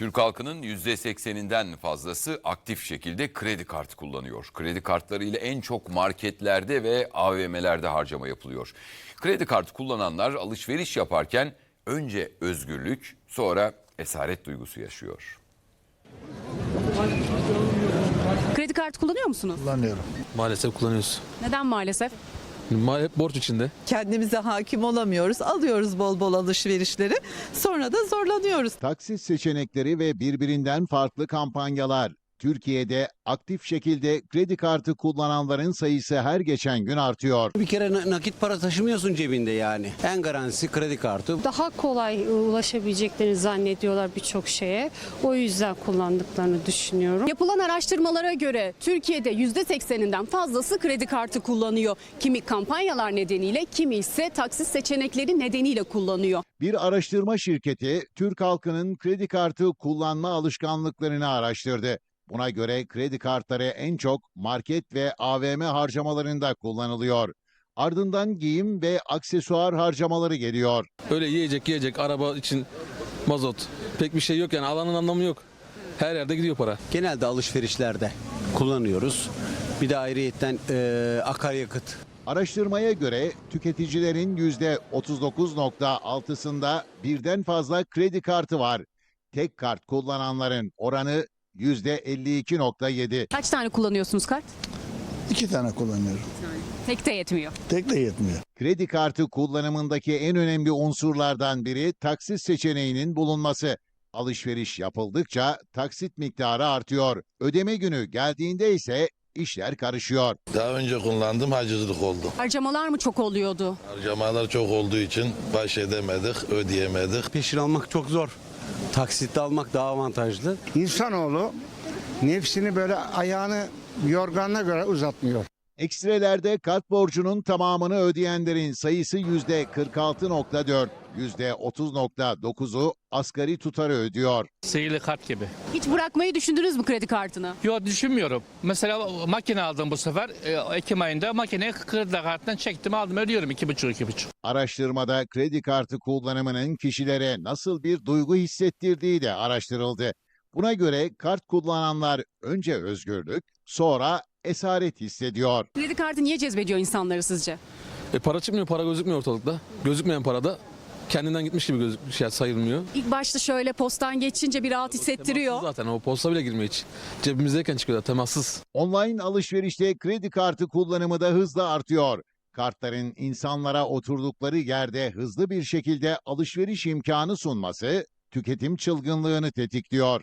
Türk halkının %80'inden fazlası aktif şekilde kredi kartı kullanıyor. Kredi kartları ile en çok marketlerde ve AVM'lerde harcama yapılıyor. Kredi kartı kullananlar alışveriş yaparken önce özgürlük, sonra esaret duygusu yaşıyor. Kredi kartı kullanıyor musunuz? kullanıyorum. Maalesef kullanıyoruz. Neden maalesef? Ma- Hep borç içinde. kendimize hakim olamıyoruz. Alıyoruz bol bol alışverişleri. Sonra da zorlanıyoruz. Taksit seçenekleri ve birbirinden farklı kampanyalar. Türkiye'de aktif şekilde kredi kartı kullananların sayısı her geçen gün artıyor. Bir kere na- nakit para taşımıyorsun cebinde yani. En garantisi kredi kartı. daha kolay ulaşabileceklerini zannediyorlar birçok şeye. O yüzden kullandıklarını düşünüyorum. Yapılan araştırmalara göre Türkiye'de %80'inden fazlası kredi kartı kullanıyor. Kimi kampanyalar nedeniyle, kimi ise taksit seçenekleri nedeniyle kullanıyor. Bir araştırma şirketi Türk halkının kredi kartı kullanma alışkanlıklarını araştırdı. Buna göre kredi kartları en çok market ve AVM harcamalarında kullanılıyor. Ardından giyim ve aksesuar harcamaları geliyor. Öyle yiyecek yiyecek araba için mazot. Pek bir şey yok yani alanın anlamı yok. Her yerde gidiyor para. Genelde alışverişlerde kullanıyoruz. Bir de ayrıyetten e, akaryakıt. Araştırmaya göre tüketicilerin %39.6'sında birden fazla kredi kartı var. Tek kart kullananların oranı %52.7. Kaç tane kullanıyorsunuz kart? İki tane kullanıyorum. Tek de yetmiyor. Tek de yetmiyor. Kredi kartı kullanımındaki en önemli unsurlardan biri taksit seçeneğinin bulunması. Alışveriş yapıldıkça taksit miktarı artıyor. Ödeme günü geldiğinde ise işler karışıyor. Daha önce kullandım hacizlik oldu. Harcamalar mı çok oluyordu? Harcamalar çok olduğu için baş edemedik, ödeyemedik. Peşin almak çok zor. Taksitle almak daha avantajlı. İnsanoğlu nefsini böyle ayağını yorganına göre uzatmıyor. Ekstrelerde kart borcunun tamamını ödeyenlerin sayısı %46.4, %30.9'u asgari tutarı ödüyor. Seyirli kart gibi. Hiç bırakmayı düşündünüz mü kredi kartını? Yok düşünmüyorum. Mesela makine aldım bu sefer. E, Ekim ayında makineyi kredi kartından çektim aldım ödüyorum iki buçuk iki buçuk. Araştırmada kredi kartı kullanımının kişilere nasıl bir duygu hissettirdiği de araştırıldı. Buna göre kart kullananlar önce özgürlük, sonra esaret hissediyor. Kredi kartı niye cezbediyor insanları sizce? E para çıkmıyor para gözükmüyor ortalıkta. Gözükmeyen para da kendinden gitmiş gibi gözük şey sayılmıyor. İlk başta şöyle postan geçince bir rahat hissettiriyor. Temassız zaten o posta bile girmiyor hiç. Cebimizdeyken çıkıyor temassız. Online alışverişte kredi kartı kullanımı da hızla artıyor. Kartların insanlara oturdukları yerde hızlı bir şekilde alışveriş imkanı sunması tüketim çılgınlığını tetikliyor.